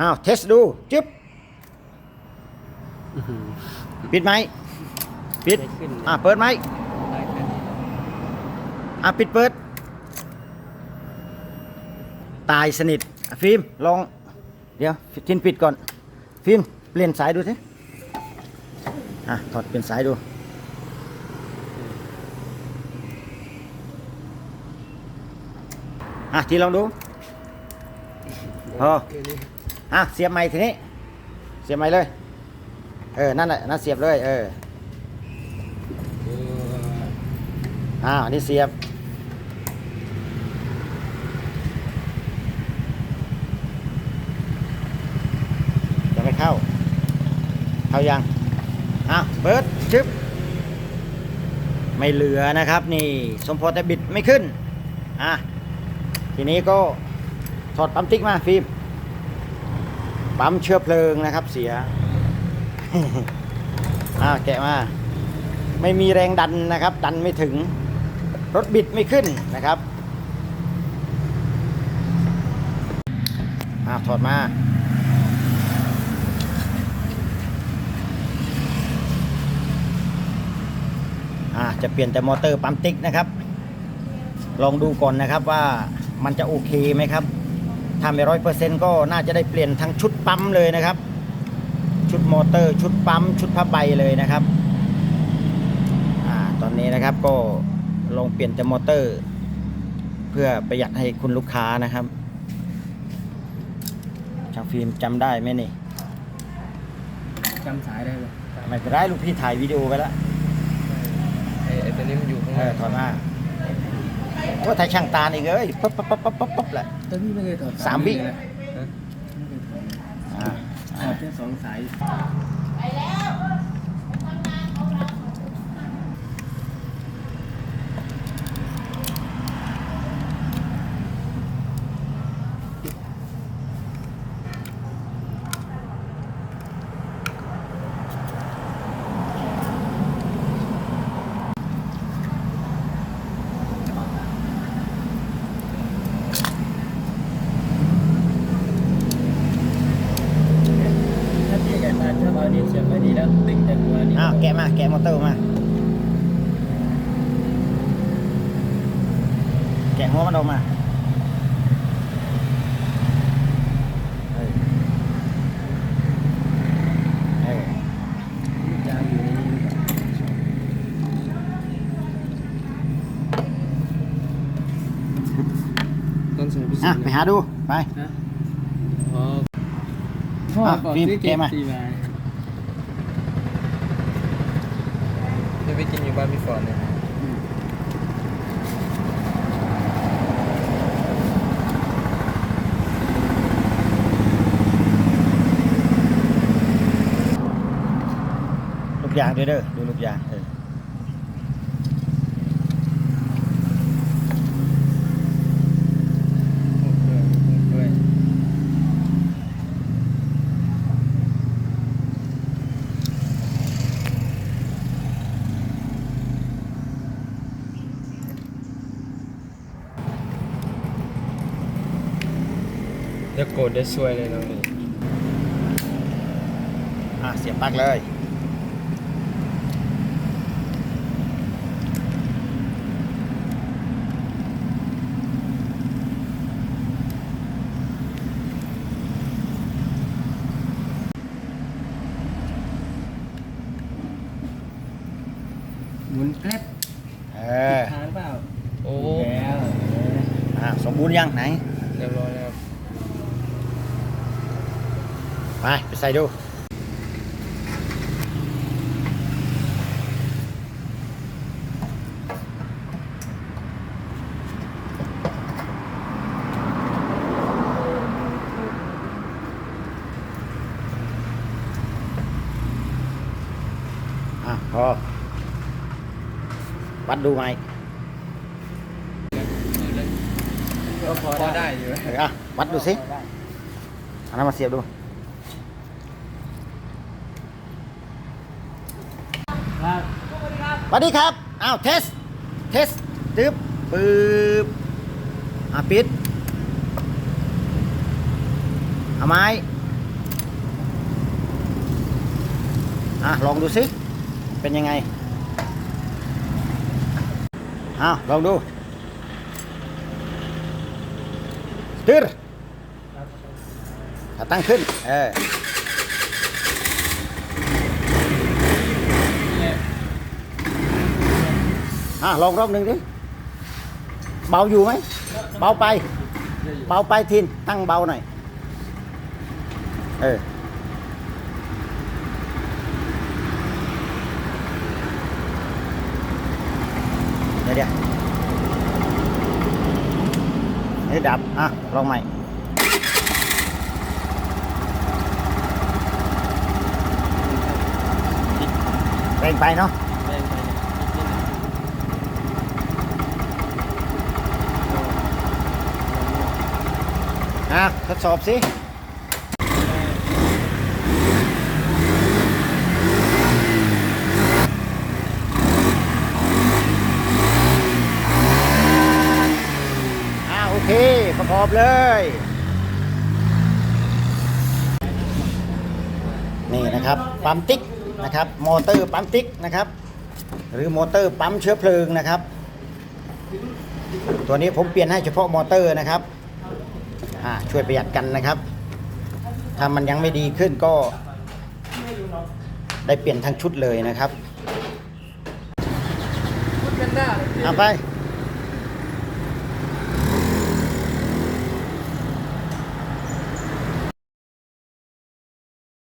อ้าวเทสดูจึ๊บปิดไหมปิดได้ขึ้นเลยอ่าเปิดไหมได้แค่นี้อะปิดเปิด ตายสนิทอะฟิล์มลอง เดี๋ยวทินปิดก่อน ฟิล์มเปลี่ยนสายดูสิอะถอดเปลี่ยนสายดูอะทีลองดูพอแค่นี้ อะเสียบไม้ทีนี้ เสียบไม้เลย เออ นั่นแหละนั่นเสียบเลย เอออออ้าวอันนี้เสียบ จะไม่เข้า เข้ายัง อ้าวเปิดชึบ ไม่เหลือนะครับ นี่สมพรแต่บิดไม่ขึ้น อะ ทีนี้ก็ถอดปั๊มติ๊กมาฟิล์ม ปั๊มเชื้อเพลิงนะครับ เสียอ่าแกะมา ไม่มีแรงดันนะครับ ดันไม่ถึง รถบิดไม่ขึ้นนะครับอ่าถอดมาอ่าจะเปลี่ยนแต่มอเตอร์ปั๊มติ๊กนะครับ ลองดูก่อนนะครับว่ามันจะโอเคไหมครับ ถ้าไม่ร้อยเปอร์เซ็นต์ก็น่าจะได้เปลี่ยนทั้งชุดปั๊มเลยนะครับ ชุดมอเตอร์ ชุดปั๊ม ชุดผ้าใบเลยนะครับอ่าตอนนี้นะครับก็ลองเปลี่ยนแต่มอเตอร์ เพื่อประหยัดให้คุณลูกค้านะครับช่างฟิล์มจำได้ไหมนี่จำสายได้ไหมไม่เป็นไรลูกพี่ถ่ายวิดีโอไปแล้วไอ้ไอ้ตัวนี้มันอยู่ข้างเอในอถอดมา ว่าไทยช่างตาอีกเอ้ยปั๊บปั๊บปั๊บปั๊บปั๊บปั๊บแหละตอนนี้ไม่เคยต่อสามวิอ่าถอดแค่สองสาย ไปแล้วพี่แกตาชอบเอานี่เสียบไม่ดีแล้วติ่งแต่หัวนี่ อ้าวแกะมาแกะมอเตอร์มาแก ไปกินอยู่บ้านพี่ฟอนเนี่ยลูกยางด้วยเด้อดูลูกยางเออ ด้วย เดี๋ยวโกรธได้ช่วยเลยน้องนี่อะเสียบปลั๊กเลย หมุนแกร็บเออ ทานเปล่าโอ้แล้ว อะสมบูรณ์ยังไหน เรียบร้อยแล้วครับ ไปไปใส่ดูอะพอวัดดูไหมก็พอพอได้ได้อยู่เอออะวัดดูสิเอันนั้นมาเสียบดู ครับสวัสดีครับอ้าวเทส เทสตึ๊บปึ๊บอะปิดเอาไม้อะลองดูสิ เป็นยังไงอ้าวลองดูตึ๊ดตั้งขึ้น เออ อะลองรอบหนึ่งดิเบาอยู่ไหมเบาไปเบาไปทินตั้งเบาหน่อยเออเดี๋ยวเดี๋ยวเฮ้ยดับอะลองใหม่แรงไปเนาะ แรงไปเนี่ยนิดนิด อะทดสอบสิอ่าโอเค ประกอบเลย นี่นะครับ ปั๊มติ๊กนะครับ มอเตอร์ปั๊มติ๊กนะครับ หรือมอเตอร์ปั๊มเชื้อเพลิงนะครับ ตัวนี้ผมเปลี่ยนให้เฉพาะมอเตอร์นะครับ อ่าช่วยประหยัดกันนะครับ ถ้ามันยังไม่ดีขึ้นก็ได้เปลี่ยนทั้งชุดเลยนะครับพูดกันได้เอาไป